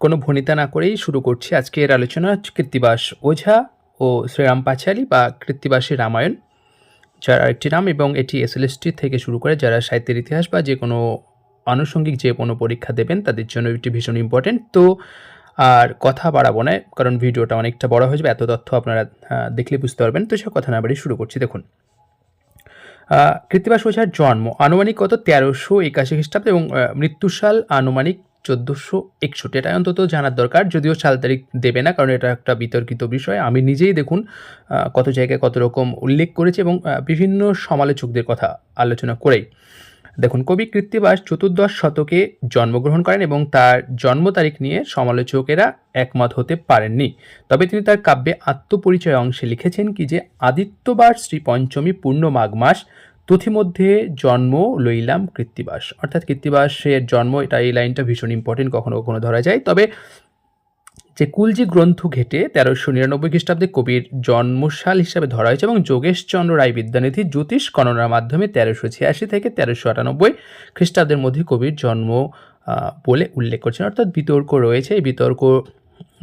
কোনো ভনিতা না করেই শুরু করছি আজকের আলোচনা কৃত্তিবাস ওঝা ও শ্রীরাম পাঁচালী বা কৃত্তিবাসী রামায়ণ যার আরেকটি নাম এবং এটি এসএলএসটি থেকে শুরু করে যারা সাহিত্যের ইতিহাস বা যে কোনো আনুষঙ্গিক যে কোনো পরীক্ষা দেবেন তাদের জন্য এটি ভীষণ ইম্পর্টেন্ট তো আর কথা বাড়াবো না কারণ ভিডিওটা অনেকটা বড় হয়ে যাবে এত তথ্য আপনারা দেখলে বুঝতে পারবেন। তো সব কথা না বাড়ি শুরু করছি দেখুন। কৃত্তিবাস ওঝার জন্ম আনুমানিক কত? তেরোশো একাশি খ্রিস্টাব্দ এবং আহ, মৃত্যুসাল আনুমানিক চোদ্দোশো একষট্টি। এটা অন্তত জানার দরকার, যদিও সাল তারিখ দেবে না, কারণ এটা একটা বিতর্কিত বিষয়। আমি নিজেই দেখুন কত জায়গায় কত রকম উল্লেখ করেছি এবং বিভিন্ন সমালোচকদের কথা আলোচনা করেই। দেখুন, কবি কৃত্তিবাস চতুর্দশ শতকে জন্মগ্রহণ করেন এবং তার জন্ম তারিখ নিয়ে সমালোচকেরা একমত হতে পারেননি। তবে তিনি তার কাব্যে আত্মপরিচয় অংশে লিখেছেন কি যে, আদিত্যবার শ্রী পঞ্চমী পূর্ণ মাঘ মাস তথিমধ্যে জন্ম লইলাম কৃত্তিবাস। অর্থাৎ কৃত্তিবাসের জন্ম, এটা এই লাইনটা ভীষণ ইম্পর্টেন্ট কখনো কখনো ধরা যায়। তবে যে কুলজি গ্রন্থ ঘেটে তেরোশো নিরানব্বই খ্রিস্টাব্দে কবির জন্মসাল হিসাবে ধরা হয়েছে এবং যোগেশচন্দ্র রায় বিদ্যানিধি জ্যোতিষ গণনার মাধ্যমে তেরোশো ছিয়াশি থেকে তেরোশো আটানব্বই খ্রিস্টাব্দের মধ্যে কবির জন্ম বলে উল্লেখ করছেন। অর্থাৎ বিতর্ক রয়েছে। এই বিতর্ক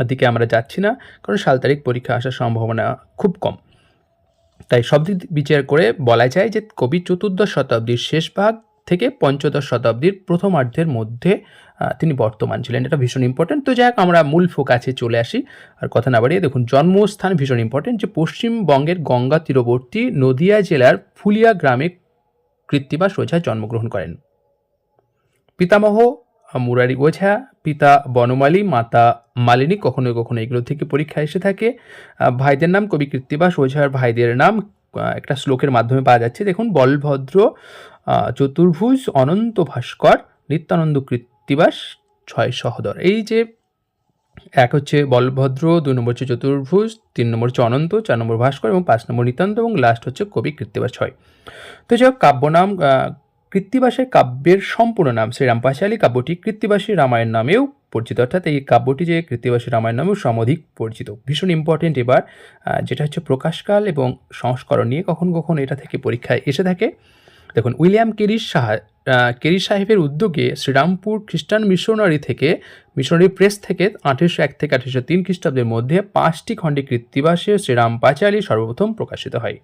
দিকে আমরা যাচ্ছি না, কারণ সাল তারিখ পরীক্ষা আসার সম্ভাবনা খুব কম। তাই সব দিক বিচার করে বলা যায় যে কবি চতুর্দশ শতাব্দীর শেষ ভাগ থেকে পঞ্চদশ শতাব্দীর প্রথমার্ধের মধ্যে তিনি বর্তমান ছিলেন। এটা ভীষণ ইম্পর্টেন্ট তো যাই আমরা মূল ফোকাসে চলে আসি। আর কথা না বাড়িয়ে দেখুন, জন্মস্থান ভীষণ ইম্পর্টেন্ট যে পশ্চিমবঙ্গের গঙ্গা তীরবর্তী নদিয়া জেলার ফুলিয়া গ্রামে কৃত্তিবাস ওঝা জন্মগ্রহণ করেন। পিতামহ মুরারি ওঝা, পিতা বনমালী, মাতা মালিনী কখনো কখনো এগুলো থেকে পরীক্ষা এসে থাকে। ভাইদের নাম কবি কৃত্তিবাস ওঝার ভাইদের নাম একটা শ্লোকের মাধ্যমে পাওয়া যাচ্ছে। দেখুন, বলভদ্র চতুর্ভুজ, অনন্ত ভাস্কর, নিত্যানন্দ কৃত্তিবাস ছয় সহদর। এই যে এক হচ্ছে বলভদ্র, দুই নম্বর হচ্ছে চতুর্ভুজ, তিন নম্বর হচ্ছে অনন্ত, চার নম্বর ভাস্কর এবং পাঁচ নম্বর নিতান্ত এবং লাস্ট হচ্ছে কবি কৃত্তিবাস ছয়। তো যাই হোক, কাব্যনাম কৃত্তিবাসের কাব্যের সম্পূর্ণ নাম শ্রীরাম পাঁচালী কাব্যটি কৃত্তিবাসী রামায়ণ নামেও পরিচিত। অর্থাৎ এই কাব্যটি যে কৃত্তিবাসী রামায়ণ নামেও সমধিক পরিচিত। ভীষণ ইম্পর্টেন্ট এবার যেটা হচ্ছে প্রকাশকাল এবং সংস্করণ নিয়ে কখন কখন এটা থেকে পরীক্ষায় এসে থাকে। দেখুন, উইলিয়াম কেরিস সাহা কেরি সাহেবের উদ্যোগে শ্রীরামপুর খ্রিস্টান মিশনারি থেকে, মিশনারি প্রেস থেকে আঠেরোশো এক থেকে আঠেরোশো তিন খ্রিস্টাব্দের মধ্যে পাঁচটি খণ্ডে কৃত্তিবাসে শ্রীরাম পাঁচালী সর্বপ্রথম প্রকাশিত হয়।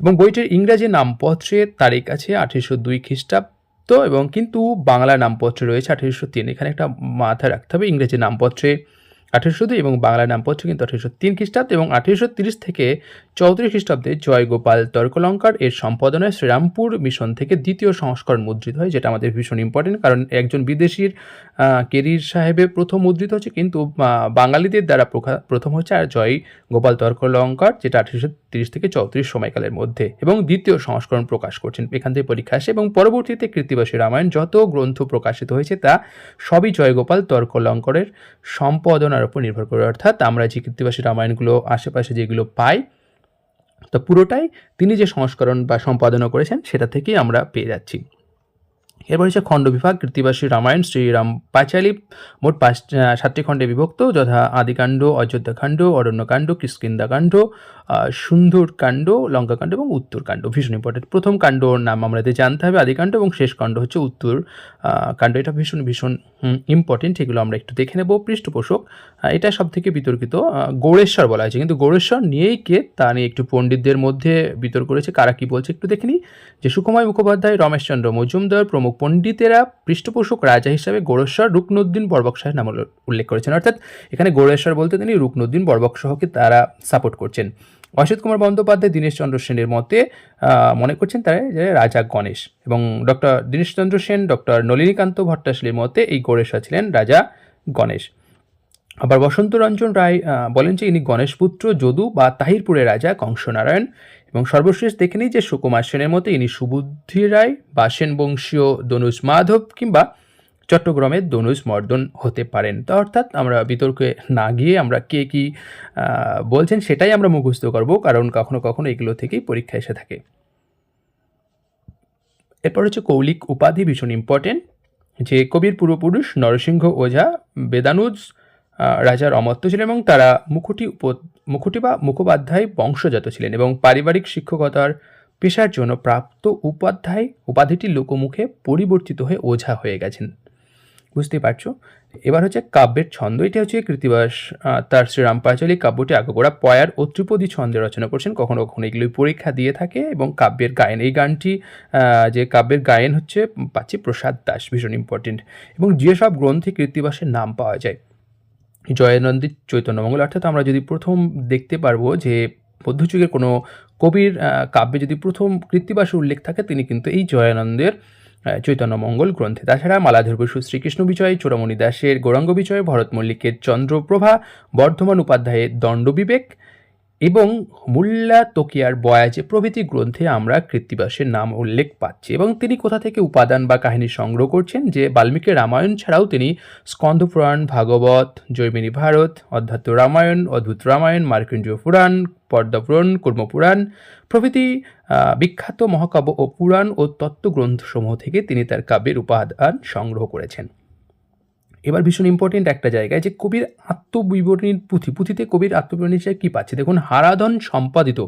এবং বইটির ইংরাজি নামপত্রের তারিখ আছে আঠেরোশো দুই খ্রিস্টাব্দ এবং কিন্তু বাংলা নামপত্রে রয়েছে আঠেরোশো তিন। এখানে একটা মাথায় রাখতে হবে, ইংরেজি নামপত্রে আঠেরোশো দুই এবং বাংলা নামপত্রে কিন্তু আঠেরোশো তিন খ্রিস্টাব্দ এবং আঠেরোশো তিরিশ থেকে চৌত্রিশ খ্রিস্টাব্দে জয়গোপাল তর্কলঙ্কার এর সম্পাদনায় শ্রীরামপুর মিশন থেকে দ্বিতীয় সংস্করণ মুদ্রিত হয়, যেটা আমাদের ভীষণ ইম্পর্টেন্ট কারণ একজন বিদেশির কেরির সাহেবের প্রথম মুদ্রিত হচ্ছে, কিন্তু বাঙালিদের দ্বারা প্রথম হচ্ছে আর জয় গোপাল তর্কলঙ্কার, যেটা আঠেরোশো তিরিশ থেকে চৌত্রিশ সময়কালের মধ্যে, এবং দ্বিতীয় সংস্করণ প্রকাশ করছেন, এখান থেকে পরীক্ষা আসে, এবং পরবর্তীতে কৃত্তিবাসী রামায়ণ যত গ্রন্থ প্রকাশিত হয়েছে, তা সবই জয়গোপাল তর্কলঙ্করের সম্পাদনার উপর নির্ভর করে, অর্থাৎ আমরা যে কৃত্তিবাসী রামায়ণগুলো আশেপাশে যেগুলো পাই তো পুরোটাই তিনি যে সংস্করণ বা সম্পাদনা করেছেন, সেটা থেকেই আমরা পেয়ে যাচ্ছি। এরপর হচ্ছে খণ্ড বিভাগ কৃতিবাসী রামায়ণ, শ্রীরাম পাঁচালী, মোট পাঁচ সাতটি খণ্ডে বিভক্ত, যথা আদিকাণ্ড, অযোধ্যাকাণ্ড, অরণ্যকাণ্ড কিষ্কিন্দাকাণ্ড আহ, সুন্দরকাণ্ড লঙ্কাকাণ্ড এবং উত্তরকাণ্ড ভীষণ ইম্পর্টেন্ট প্রথম কাণ্ডর নাম আমাদের জানতে হবে আদিকাণ্ড এবং শেষ কাণ্ড হচ্ছে উত্তর কাণ্ড। এটা ভীষণ ভীষণ ইম্পর্টেন্ট এগুলো আমরা একটু দেখে নেব। পৃষ্ঠপোষক এটা সব থেকে বিতর্কিত গৌড়েশ্বর বলা হয়েছে। কিন্তু গৌড়েশ্বর নিয়েই কে? তা নিয়ে একটু পণ্ডিতদের মধ্যে বিতর্ক রয়েছে। কারা কি বলছে একটু দেখে নিই। যে সুকুমার মুখোপাধ্যায় রমেশচন্দ্র মজুমদার প্রমুখ পণ্ডিতেরা পৃষ্ঠপোষক রাজা হিসাবে গৌড়েশ্বর রুকনুদ্দিন বরবক শাহের নাম উল্লেখ করেছেন। অর্থাৎ এখানে গৌড়েশ্বর বলতে তিনি রুকনুদ্দিন বরবক সহকে তারা সাপোর্ট করছেন। অসিত কুমার বন্দ্যোপাধ্যায় দীনেশচন্দ্র সেনের মতে মনে করছেন তারা যে রাজা গণেশ এবং ডক্টর দীনেশচন্দ্র সেন, ডক্টর নলিনীকান্ত ভট্টাশালীর মতে এই গৌড়েশ্বর ছিলেন রাজা গণেশ। আবার বসন্ত রঞ্জন রায় বলেন যে ইনি গণেশপুত্র যদু বা তাহিরপুরের রাজা কংসনারায়ণ এবং সর্বশেষ দেখে নিই যে সুকুমার সেনের মতে ইনি সুবুদ্ধি রায় বা সেনবংশীয় দনুজ মাধব কিংবা চট্টগ্রামের দনুজ মর্দন হতে পারেন। তো অর্থাৎ আমরা বিতর্কে না গিয়ে আমরা কে কি বলছেন সেটাই আমরা মুখস্থ করব, কারণ কখনো কখনো এগুলো থেকেই পরীক্ষা এসে থাকে। এরপর হচ্ছে কৌলিক উপাধি ভীষণ ইম্পর্টেন্ট যে কবির পূর্বপুরুষ নরসিংহ ওঝা, বেদানুজ রাজার অমর্ত্য ছিলেন এবং তারা মুকুটি উপ মুখুটি বা মুখোপাধ্যায় বংশজাত ছিলেন এবং পারিবারিক শিক্ষকতার পেশার জন্য প্রাপ্ত উপাধ্যায় উপাধিটি লোকমুখে পরিবর্তিত হয়ে ওঝা হয়ে গেছেন। বুঝতেই পারছ? এবার হচ্ছে কাব্যের ছন্দ, এটা হচ্ছে কৃতিবাস তার শ্রীরাম পাঁচালী কাব্যটি আগাগোড়া পয়ার ও ত্রিপদী ছন্দে রচনা করছেন, কখনো কখনো এগুলোই পরীক্ষা দিয়ে থাকে এবং কাব্যের গায়ন, এই গানটি যে কাব্যের গায়ন হচ্ছে পাচ্ছি প্রসাদ দাস, ভীষণ ইম্পর্টেন্ট এবং যেসব গ্রন্থে কৃত্তিবাসের নাম পাওয়া যায় জয়ানন্দিত চৈতন্যমঙ্গল অর্থাৎ আমরা যদি প্রথম দেখতে পারব যে মধ্যযুগের কোনো কবির কাব্যে যদি প্রথম কৃত্তিবাসের উল্লেখ থাকে, তিনি কিন্তু এই জয়ানন্দের আহ, চৈতন্যমঙ্গল গ্রন্থে। তাছাড়া মালাধর্ব শ্রীকৃষ্ণ বিজয় চূড়ামণি দাসের গৌরাঙ্গ বিজয় ভরত মল্লিকের চন্দ্রপ্রভা বর্ধমান উপাধ্যায়ের দণ্ডবিবেক এবং মুল্লা তকিয়ার বয়াজে প্রভৃতি গ্রন্থে আমরা কৃত্তিবাসের নাম উল্লেখ পাচ্ছি এবং তিনি কোথা থেকে উপাদান বা কাহিনী সংগ্রহ করছেন যে বাল্মীকি রামায়ণ ছাড়াও তিনি স্কন্দপুরাণ ভাগবত, জৈমিনী ভারত, অধ্যাত্ম রামায়ণ, অদ্ভুত রামায়ণ মার্কণ্ডীয় পুরাণ পদ্মপুরাণ কুর্মপুরাণ প্রভৃতি বিখ্যাত মহাকাব্য ও পুরাণ ও তত্ত্বগ্রন্থসমূহ থেকে তিনি তার কাব্যের উপাদান সংগ্রহ করেছেন। এবার ভীষণ ইম্পর্টেন্ট একটা জায়গায় যে কবির আত্মবিবরণীর পুঁথি, পুঁথিতে কবির আত্মবিবরণী হিসেবে কী পাচ্ছে? দেখুন, হারাধন সম্পাদিত,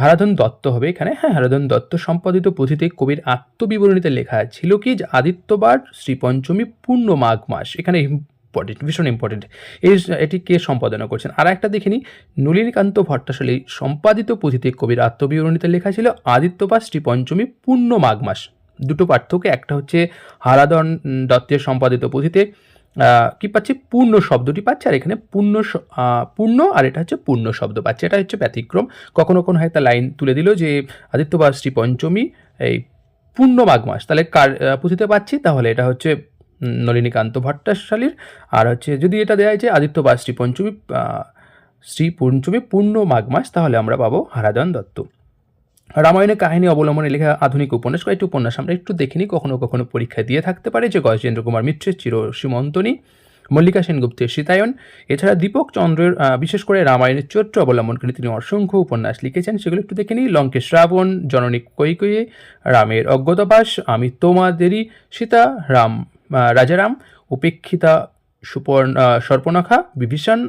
হারাধন দত্ত হবে এখানে। হ্যাঁ হারাধন দত্ত সম্পাদিত পুঁথিতে কবির আত্মবিবরণীতে লেখা ছিল কি? যে আদিত্যবার শ্রীপঞ্চমী পূর্ণ মাঘ মাস। এখানে ইম্পর্টেন্ট ভীষণ ইম্পর্টেন্ট এই এটি কে সম্পাদনা করছেন? আর একটা দেখিনি নলিনীকান্ত ভট্টাশালী সম্পাদিত পুঁথিতে কবির আত্মবিবরণীতে লেখা ছিল আদিত্যবার শ্রীপঞ্চমী পূর্ণ মাঘ মাস। দুটো পার্থক্য, একটা হচ্ছে হারাধন দত্তের সম্পাদিত পুঁথিতে কি পাচ্ছি? পূর্ণ শব্দটি পাচ্ছে, আর এখানে পূর্ণ পূর্ণ, আর এটা হচ্ছে পূর্ণ শব্দ পাচ্ছে। এটা হচ্ছে ব্যতিক্রম। কখনো কখনো একটা লাইন তুলে দিল যে, আদিত্যবার শ্রী পঞ্চমী এই পূর্ণ মাঘ মাস। তাহলে কার পুঁথিতে পাচ্ছি তাহলে এটা হচ্ছে নলিনীকান্ত ভট্টাশালীর আর হচ্ছে যদি এটা দেওয়া হয় যে, আদিত্যবার শ্রী পঞ্চমী শ্রী পঞ্চমী পূর্ণ মাঘ মাস, তাহলে আমরা পাবো হারাধন দত্ত। রামায়ণের কাহিনী অবলম্বনে লেখা আধুনিক উপন্যাস, কয়েকটি উপন্যাস আমরা একটু দেখিনি, কখনো কখনো পরীক্ষা দিয়ে থাকতে পারে, যে গজেন্দ্র কুমার মিত্রের চির সীমন্তনী মল্লিকা সেনগুপ্তের সীতায়ন, এছাড়া দীপক চন্দ্রের বিশেষ করে রামায়ণের চরিত্র অবলম্বন করে তিনি অসংখ্য উপন্যাস লিখেছেন, সেগুলো একটু দেখে নিই। লঙ্কেশ রাবণ জননী কৈকয়ে, রামের অজ্ঞতাবাস, আমি তোমাদেরই সীতা, রাম রাজারাম, উপেক্ষিতা সুপর্ণ সর্পনখা, বিভীষণ,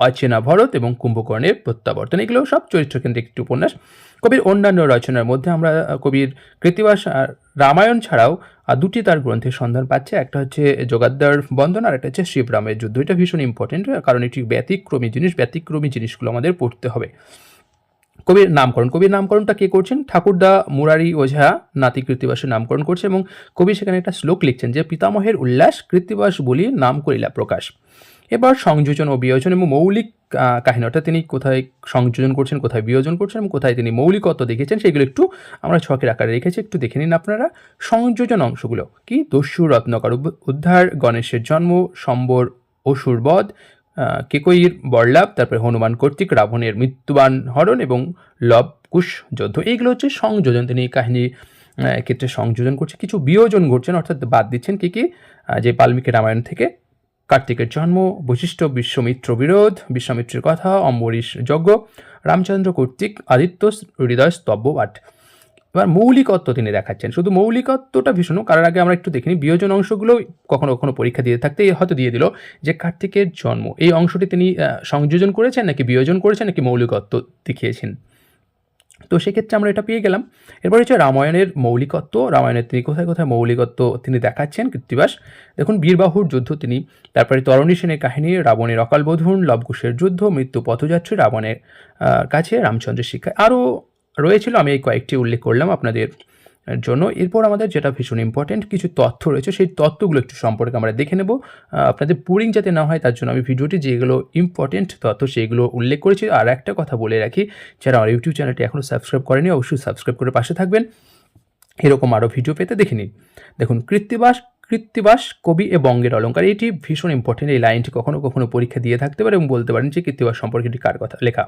অচেনা ভরত এবং কুম্ভকর্ণের প্রত্যাবর্তন। এগুলো সব চরিত্রকেন্দ্রিক একটি উপন্যাস। কবির অন্যান্য রচনার মধ্যে আমরা কবির কৃতিবাস রামায়ণ ছাড়াও দুটি তার গ্রন্থের সন্ধান পাচ্ছে। একটা হচ্ছে যোগাদ্দার বন্ধন আর একটা হচ্ছে শিবরামের যুদ্ধ। এটা ভীষণ ইম্পর্টেন্ট কারণ এটি ব্যতিক্রমী জিনিস, ব্যতিক্রমী জিনিসগুলো আমাদের পড়তে হবে। কবির নামকরণ, কবির নামকরণটা কে করছেন? ঠাকুরদা মুরারি ওঝা, নাতি কৃত্তিবাসের নামকরণ করছে এবং কবি সেখানে একটা শ্লোক লিখছেন যে, পিতামহের উল্লাস কৃত্তিবাস বলি নাম করিলা প্রকাশ। এবার সংযোজন ও বিয়োজন এবং মৌলিক কাহিনী, অর্থাৎ তিনি কোথায় সংযোজন করছেন, কোথায় বিয়োজন করছেন এবং কোথায় তিনি মৌলিকত্ব দেখেছেন, সেগুলো একটু আমরা ছকের আকারে রেখেছি, একটু দেখে নিন আপনারা। সংযোজন অংশগুলো কি? দস্যু, রত্নকর উদ্ধার, গণেশের জন্ম, সম্বর অসুরবধ কেকইর বরলাভ, তারপরে হনুমান কর্তৃক রাবণের মৃত্যুবান হরণ এবং লব, কুশ, যুদ্ধ, এইগুলো হচ্ছে সংযোজন। তিনি কাহিনী ক্ষেত্রে সংযোজন করছে কিছু বিয়োজন ঘটছেন, অর্থাৎ বাদ দিচ্ছেন কি কি যে বাল্মীকি রামায়ণ থেকে। কার্তিকের জন্ম, বৈশিষ্ট্য, বিশ্বমিত্র বিরোধ, বিশ্বামিত্রের কথা, অম্বরীশ যজ্ঞ, রামচন্দ্র কর্তৃক আদিত্য হৃদয় স্তব্ধ পাঠ। এবার মৌলিকত্ব তিনি দেখাচ্ছেন। শুধু মৌলিকত্বটা ভীষণ কারণ আগে আমরা একটু দেখিনি। বিয়োজন অংশগুলো কখনো কখনো পরীক্ষা দিয়ে থাকতে হয়তো দিয়ে দিল যে কার্তিকের জন্ম। এই অংশটি তিনি সংযোজন করেছেন নাকি বিয়োজন করেছেন নাকি মৌলিকত্ব দেখিয়েছেন? তো সেক্ষেত্রে আমরা এটা পেয়ে গেলাম। এরপর হচ্ছে রামায়ণের মৌলিকত্ব। রামায়ণের তিনি কোথায় কোথায় মৌলিকত্ব তিনি দেখাচ্ছেন কৃত্তিবাস। দেখুন, বীরবাহুর যুদ্ধ তিনি, তারপরে তরণী সেনের কাহিনী, রাবণের অকালবোধন লবকুশের যুদ্ধ, মৃত্যু পথযাত্রী, রাবণের কাছে রামচন্দ্রের শিক্ষা আরও রয়েছিল, আমি এই কয়েকটি উল্লেখ করলাম আপনাদের। জন্য। এরপর আমাদের যেটা ভীষণ ইম্পর্টেন্ট কিছু তথ্য রয়েছে। সেই তথ্যগুলো একটু সম্পর্কে আমরা দেখে নেব। আপনাদের বোরিং যাতে না হয়, তার জন্য আমি ভিডিওটি যেগুলো ইম্পর্টেন্ট তথ্য সেইগুলো উল্লেখ করেছি। আর একটা কথা বলে রাখি, যারা আমার ইউটিউব চ্যানেলটি এখনও সাবস্ক্রাইব করেনি, অবশ্যই সাবস্ক্রাইব করে পাশে থাকবেন। এরকম আরও ভিডিও পেতে দেখে নিন। দেখুন, কৃত্তিবাস কৃত্তিবাস, কবি এ বঙ্গের অলঙ্কার, এটি ভীষণ ইম্পর্টেন্ট এই লাইনটি কখনো কখনো পরীক্ষা দিয়ে থাকতে পারে এবং বলতে পারেন যে কৃত্তিবাস সম্পর্কে এটি কার কথা? লেখা,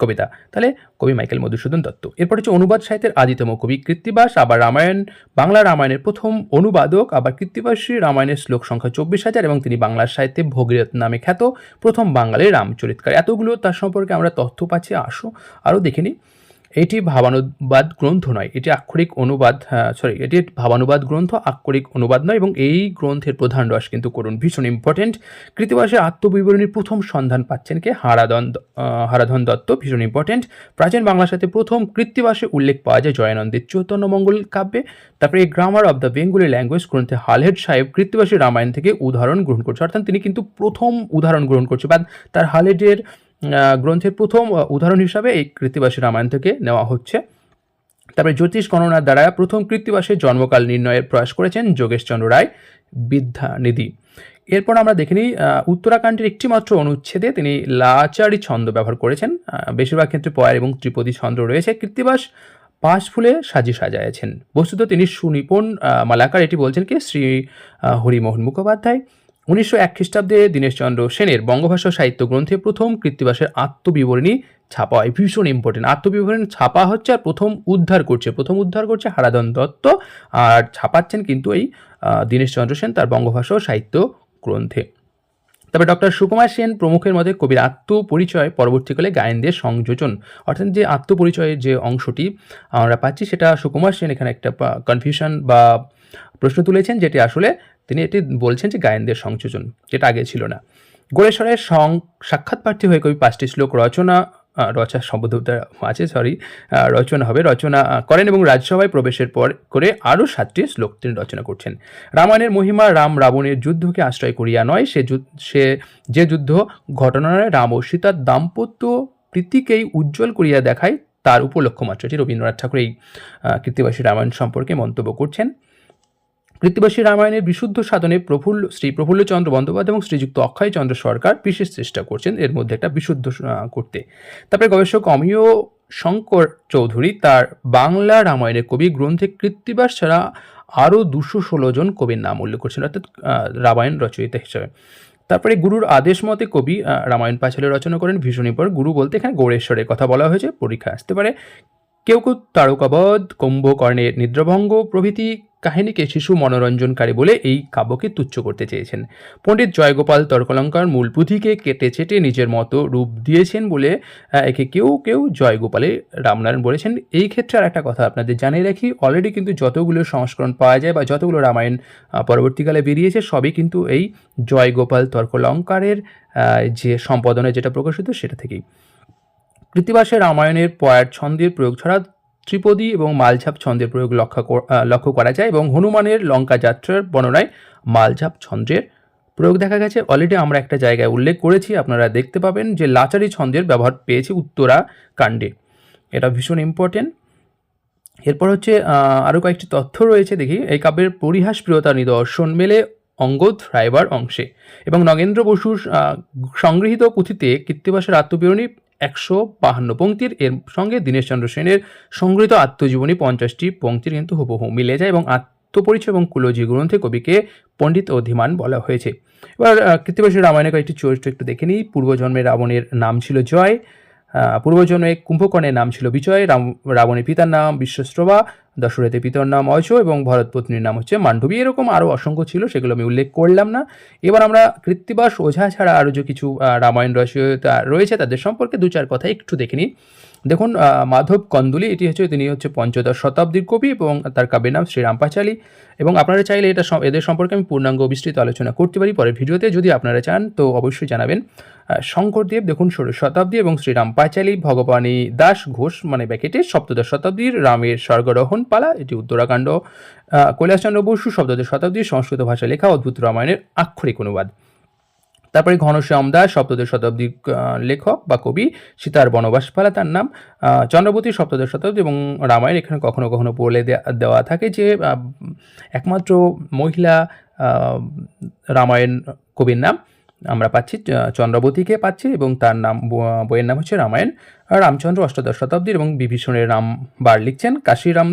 কবিতা। তাহলে কবি মাইকেল মধুসূদন দত্ত। এরপর হচ্ছে অনুবাদ সাহিত্যের আদিতম কবি কৃত্তিবাস, আবার রামায়ণ, বাংলা রামায়ণের প্রথম অনুবাদক, আবার কৃত্তিবাসী রামায়ণের শ্লোক সংখ্যা চব্বিশ হাজার এবং তিনি বাংলা সাহিত্যে ভগীরথ নামে খ্যাত প্রথম বাঙালির রামচরিতকার। এতগুলো তার সম্পর্কে আমরা তথ্য পাচ্ছি, আসো আরও দেখে নিই। এটি ভাবানুবাদ গ্রন্থ নয়, এটি আক্ষরিক অনুবাদ সরি এটি ভাবানুবাদ গ্রন্থ, আক্ষরিক অনুবাদ নয় এবং এই গ্রন্থের প্রধান রস কিন্তু করুন, ভীষণ ইম্পর্টেন্ট কৃতিবাসের আত্মবিবরণীর প্রথম সন্ধান পাচ্ছেন কে? হারাধন হারাধন দত্ত, ভীষণ ইম্পর্টেন্ট প্রাচীন বাংলার সাথে প্রথম কৃত্তিবাসে উল্লেখ পাওয়া যায় জয়ানন্দের চৈতন্য মঙ্গল কাব্যে। তারপরে এই grammar of the Bengali language গ্রন্থে হালহেড সাহেব কৃত্তিবাসী রামায়ণ থেকে উদাহরণ গ্রহণ করছে, অর্থাৎ তিনি কিন্তু প্রথম উদাহরণ গ্রহণ করছে বা তার হালেডের গ্রন্থের প্রথম উদাহরণ হিসাবে এই কৃত্তিবাসী রামায়ণ থেকে নেওয়া হচ্ছে। তারপরে জ্যোতিষ গণনার দ্বারা প্রথম কৃত্তিবাসের জন্মকাল নির্ণয়ের প্রয়াস করেছেন যোগেশচন্দ্র রায়, বিদ্যানিধি। এরপর আমরা দেখে নিই উত্তরাখণ্ডের একটিমাত্র অনুচ্ছেদে তিনি লাচারি ছন্দ ব্যবহার করেছেন। বেশিরভাগ ক্ষেত্রে পয়ার এবং ত্রিপদী ছন্দ রয়েছে। কৃত্তিবাস পাঁচ ফুলে সাজি সাজাইছেন বস্তুত তিনি সুনিপুণ মালাকার, এটি বলছেন কি? শ্রী হরিমোহন মুখোপাধ্যায়। উনিশশো এক খ্রিস্টাব্দে দীনেশচন্দ্র সেনের বঙ্গভাষা সাহিত্য গ্রন্থে প্রথম কৃত্তিবাসের আত্মবিবরণী ছাপা হয়। ভীষণ ইম্পর্টেন্ট আত্মবিবরণী ছাপা হচ্ছে আর প্রথম উদ্ধার করছে। প্রথম উদ্ধার করছে হারাধন দত্ত আর ছাপাচ্ছেন কিন্তু এই দীনেশচন্দ্র সেন তার বঙ্গভাষা সাহিত্য গ্রন্থে। তবে ডক্টর সুকুমার সেন প্রমুখের মধ্যে কবির আত্মপরিচয় পরবর্তীকালে গায়েনদের সংযোজন, অর্থাৎ যে আত্মপরিচয়ের যে অংশটি আমরা পাচ্ছি সেটা সুকুমার সেন এখানে একটা কনফিউশন বা প্রশ্ন তুলেছেন যেটি আসলে তিনি এটি বলছেন যে গায়নদের সংযোজন, যেটা আগে ছিল না। গোড়েশ্বরের সং, সাক্ষাৎ প্রার্থী হয়ে কবি পাঁচটি শ্লোক রচনা রচা শব্দটা আছে সরি রচনা হবে, রচনা করেন এবং রাজসভায় প্রবেশের পর করে আরও সাতটি শ্লোক তিনি রচনা করছেন। রামায়ণের মহিমা রাম রাবণের যুদ্ধকে আশ্রয় করিয়া নয়, সে সে, যে যুদ্ধ ঘটনায় রাম ও সীতার দাম্পত্য প্রীতিকেই উজ্জ্বল করিয়া দেখায়, তার উপলক্ষ মাত্র এটি রবীন্দ্রনাথ ঠাকুর এই কৃত্তিবাসী রামায়ণ সম্পর্কে মন্তব্য করছেন। কৃত্তিবাসী রামায়ণের বিশুদ্ধ সাধনে প্রফুল্ল, শ্রী প্রফুল্লচন্দ্র বন্দ্যোপাধ্যায় এবং শ্রীযুক্ত অক্ষয়চন্দ্র সরকার বিশেষ চেষ্টা করছেন এর মধ্যে একটা বিশুদ্ধ করতে। তারপরে গবেষক অমিয় শঙ্কর চৌধুরী তার বাংলা রামায়ণের কবি গ্রন্থে কৃত্তিবাস ছাড়া আরও দুশো ষোলো জন কবির নাম উল্লেখ করছেন, অর্থাৎ রামায়ণ রচয়িতা হিসাবে। তারপরে গুরুর আদেশ মতে কবি রামায়ণ পাঁচালী রচনা করেন ভীষণী পর গুরু বলতে এখানে গৌরেশ্বরের কথা বলা হয়েছে পরীক্ষা আসতে পারে। কেউ কেউ তারকাবধ কুম্ভকর্ণের নিদ্রভঙ্গ প্রভৃতি কাহিনীকে শিশু মনোরঞ্জনকারী বলে এই কাব্যকে তুচ্ছ করতে চেয়েছেন। পণ্ডিত জয়গোপাল তর্কলঙ্কার মূল পুঁথিকে কেটে ছেটে নিজের মতো রূপ দিয়েছেন বলে একে কেউ কেউ জয়গোপালে রামনারায়ণ বলেছেন। এই ক্ষেত্রে আর একটা কথা আপনাদের জানিয়ে রাখি অলরেডি কিন্তু যতগুলো সংস্করণ পাওয়া যায় বা যতগুলো রামায়ণ পরবর্তীকালে বেরিয়েছে, সবই কিন্তু এই জয়গোপাল তর্কলঙ্কারের যে সম্পাদনে যেটা প্রকাশিত সেটা থেকেই। কৃতিবাসের রামায়ণের পয়ার ছন্দের প্রয়োগ ছাড়া ত্রিপদী এবং মালঝাপ ছন্দের প্রয়োগ লক্ষ্য লক্ষ্য করা যায় এবং হনুমানের লঙ্কা যাত্রার বর্ণনায় মালঝাপ ছন্দের প্রয়োগ দেখা গেছে। অলরেডি আমরা একটা জায়গায় উল্লেখ করেছি, আপনারা দেখতে পাবেন যে লাচারি ছন্দের ব্যবহার পেয়েছে উত্তরা কাণ্ডে এটা ভীষণ ইম্পর্টেন্ট এরপর হচ্ছে আরও কয়েকটি তথ্য রয়েছে, দেখি। এই কাব্যের পরিহাস প্রিয়তা নিদর্শন মেলে অঙ্গদ রায়বার অংশে এবং নগেন্দ্র বসুর সংগৃহীত পুঁথিতে কৃত্তিবাসের আত্মবিবরণী একশো বাহান্ন পঙ্ক্তির। এর সঙ্গে দীনেশ চন্দ্র সেনের সংগৃহীত আত্মজীবনী পঞ্চাশটি পঙ্ক্তির কিন্তু হুবহু মিলে যায় এবং আত্মপরিচয় এবং কুলজি গ্রন্থে কবিকে পণ্ডিত ও অধিমান বলা হয়েছে। এবার কৃত্তিবাসী রামায়ণের কয়েকটি চরিত্র একটু দেখে নিই। পূর্বজন্মে রাবণের নাম ছিল জয় পূর্বজন্মে কুম্ভকর্ণের নাম ছিল বিজয়, রাম রাবণের পিতার নাম বিশ্বস্রবা দশরথের পিতর নাম অয়চ এবং ভরত পত্নীর নাম হচ্ছে মান্ডবী। এরকম আরও অসংখ্য ছিল, সেগুলো আমি উল্লেখ করলাম না। এবার আমরা কৃত্তিবাস, ওঝা ছাড়া আরও যে কিছু রামায়ণ রচয়িতা রয়েছে, তাদের সম্পর্কে দু চার কথা একটু দেখে নিই। দেখুন মাধব কন্দুলি, এটি হচ্ছে, তিনি হচ্ছে পঞ্চদশ শতাব্দীর কবি এবং তার কাব্যের নাম শ্রীরাম পাঁচালী এবং আপনারা চাইলে এটা এদের সম্পর্কে আমি পূর্ণাঙ্গ বিস্তৃত আলোচনা করতে পারি পরের ভিডিওতে। যদি আপনারা চান, তো অবশ্যই জানাবেন। শঙ্করদেব, দেখুন, ষোড়শ শতাব্দী এবং শ্রীরাম পাঁচালী ভগবানী দাস ঘোষ মানে ব্যাকেটে সপ্তদশ শতাব্দীর রামের স্বর্গরোহণ পালা, এটি উত্তরাকাণ্ড কৈলাসচন্দ্র বসু, সপ্তদশ শতাব্দীর সংস্কৃত ভাষা লেখা অদ্ভুত রামায়ণের আক্ষরিক অনুবাদ। তারপরে ঘনশ্যাম দাস, সপ্তদশ শতাব্দীর লেখক বা কবি সীতার বনবাসপালা তার নাম। চন্দ্রবতী সপ্তদশ শতাব্দী এবং রামায়ণ এখানে কখনো কখনো বলে দেওয়া থাকে যে একমাত্র মহিলা রামায়ণ কবির নাম আমরা পাচ্ছি চন্দ্রবতীকে পাচ্ছি এবং তার নাম বইয়ের নাম হচ্ছে রামায়ণ। রামচন্দ্র অষ্টাদশ শতাব্দীর এবং বিভীষণের রামবার লিখছেন। কাশিরাম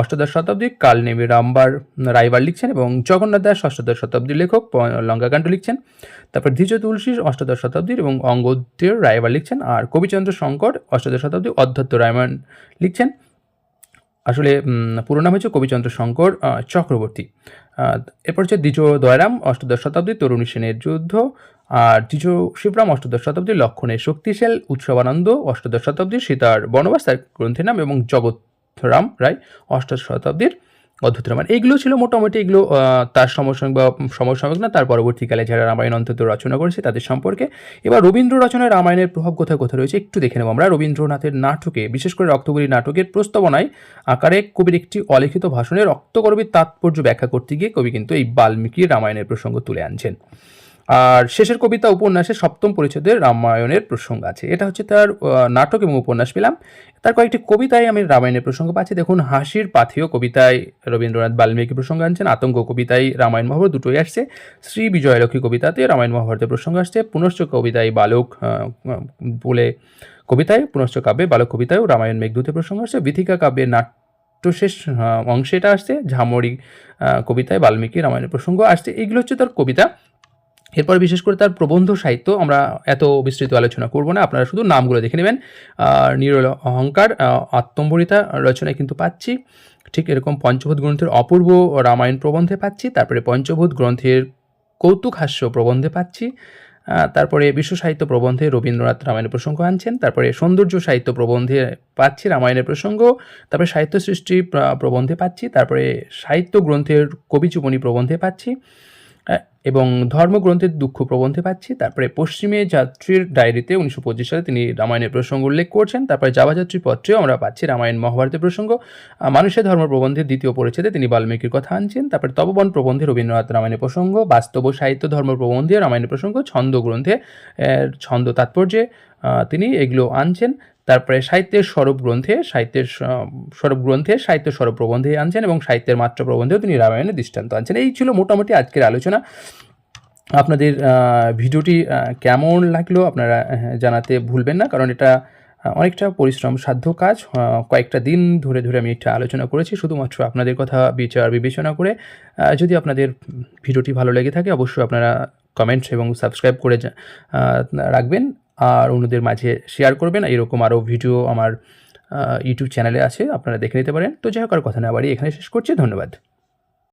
অষ্টাদশ শতাব্দী কালনেমী রামবার রাইবার লিখছেন এবং জগন্নাথ দাস অষ্টাদশ শতাব্দীর লেখক লঙ্কাকাণ্ড লিখছেন। তারপর দ্বিজ তুলসী অষ্টাদশ শতাব্দীর এবং অঙ্গদের রাইবার লিখছেন আর কবিচন্দ্র শঙ্কর অষ্টাদশ শতাব্দী অধ্যত্ত রায়মান লিখছেন। আসলে পুরো নাম হচ্ছে কবিচন্দ্র শঙ্কর চক্রবর্তী। এরপর হচ্ছে দ্বিজ দয়রাম অষ্টাদশ শতাব্দী তরুণী সেনের যুদ্ধ আর দ্বিতীয় শিবরাম অষ্টাদশ শতাব্দীর লক্ষণের শক্তিশাল উৎসবানন্দ অষ্টাদশ শতাব্দীর সীতার বনবাস, তার গ্রন্থের নাম এবং জগৎরাম রায়, অষ্টাদশ শতাব্দীর অদ্ভুত রামায়ণ। এইগুলো ছিল মোটামুটি এগুলো তার সমসাময়িক বা সমসাময়িক না, তার পরবর্তীকালে যারা রামায়ণ অন্তত রচনা করেছে তাদের সম্পর্কে। এবার রবীন্দ্র রচনায় রামায়ণের প্রভাব কোথায় কোথায় রয়েছে একটু দেখে নেব আমরা। রবীন্দ্রনাথের নাটকে, বিশেষ করে রক্তগুলি নাটকের প্রস্তাবনায় আকারে কবির একটি অলিখিত ভাষণে রক্তকরবীর তাৎপর্য ব্যাখ্যা করতে গিয়ে কবি কিন্তু এই বাল্মীকি রামায়ণের প্রসঙ্গ তুলে আনছেন। আর শেষের কবিতা উপন্যাসে সপ্তম পরিচ্ছদের রামায়ণের প্রসঙ্গ আছে। এটা হচ্ছে তার নাটক এবং উপন্যাস পেলাম। তার কয়েকটি কবিতায় আমি রামায়ণের প্রসঙ্গ পাচ্ছি। দেখুন হাসির পাথেয় কবিতায় রবীন্দ্রনাথ বাল্মীকি প্রসঙ্গ আনছেন আতঙ্ক কবিতায় রামায়ণ মহাভারত দুটোই আসছে। শ্রী বিজয়লক্ষ্মী কবিতাতে রামায়ণ মহাভারতের প্রসঙ্গ আসছে। পুনশ্চ কবিতায় বালক বলে কবিতায় পুনশ্চ কাব্যে বালক কবিতায়ও রামায়ণ মেঘদূতের প্রসঙ্গ আসছে। বিথিকা কাব্যের নাট্যশেষ আহ, অংশে এটা আসছে। ঝামরি কবিতায় বাল্মীকি রামায়ণের প্রসঙ্গ আসছে। এইগুলো হচ্ছে তার কবিতা। এরপর বিশেষ করে তার প্রবন্ধ সাহিত্য আমরা এত বিস্তৃত আলোচনা করব না। আপনারা শুধু নামগুলো দেখে নেবেন। নিরল অহংকার আত্মম্বরিতা রচনায় কিন্তু পাচ্ছি। ঠিক এরকম পঞ্চভূত গ্রন্থের অপূর্ব রামায়ণ প্রবন্ধে পাচ্ছি। তারপরে পঞ্চভূত গ্রন্থের কৌতুক হাস্য প্রবন্ধে পাচ্ছি। তারপরে বিশ্ব সাহিত্য প্রবন্ধে রবীন্দ্রনাথ রামায়ণের প্রসঙ্গ আনছেন। তারপরে সৌন্দর্য সাহিত্য প্রবন্ধে পাচ্ছি রামায়ণের প্রসঙ্গ। তারপরে সাহিত্য সৃষ্টি প্রবন্ধে পাচ্ছি। তারপরে সাহিত্য গ্রন্থের কবি কবিচুপনী প্রবন্ধে পাচ্ছি। এবং ধর্মগ্রন্থের দুঃখ প্রবন্ধে পাচ্ছি। তারপরে পশ্চিমে যাত্রীর ডায়েরিতে উনিশশো পঁচিশ সালে তিনি রামায়ণের প্রসঙ্গ উল্লেখ করছেন। তারপরে যাবাযাত্রী পত্রেও আমরা পাচ্ছি রামায়ণ মহাভারতের প্রসঙ্গ। মানুষের ধর্ম প্রবন্ধের দ্বিতীয় পরিচ্ছেদে তিনি বাল্মীকির কথা আনছেন। তারপরে তপবন প্রবন্ধে রবীন্দ্রনাথ রামায়ণের প্রসঙ্গ, বাস্তব সাহিত্য ধর্ম প্রবন্ধে রামায়ণের প্রসঙ্গ, ছন্দ গ্রন্থে ছন্দ তাৎপর্যে তিনি এগুলো আনছেন। তারপরে সাহিত্যের স্বরূপ গ্রন্থে সাহিত্যের স্বরূপ গ্রন্থে সাহিত্য স্বরূপ প্রবন্ধে আনছেন এবং সাহিত্যের মাত্র প্রবন্ধেও তিনি রামায়ণের দৃষ্টান্ত আনছেন। এই ছিল মোটামুটি আজকের আলোচনা। আপনাদের ভিডিওটি কেমন লাগল আপনারা জানাতে ভুলবেন না, কারণ এটা অনেকটা পরিশ্রম সাধ্য কাজ। কয়েকটা দিন ধরে ধরে আমি এটা আলোচনা করেছি, শুধুমাত্র আপনাদের কথা বিচার বিবেচনা করে। যদি আপনাদের ভিডিওটি ভালো লেগে থাকে, অবশ্যই আপনারা কমেন্টস এবং সাবস্ক্রাইব করে রাখবেন। আর অন্যদের মাঝে শেয়ার করবেন। এরকম আরও ভিডিও আমার ইউটিউব চ্যানেলে আছে, আপনারা দেখে নিতে পারেন। তো যাই হোক, আর কথা না বাড়ি এখানে শেষ করছি। ধন্যবাদ।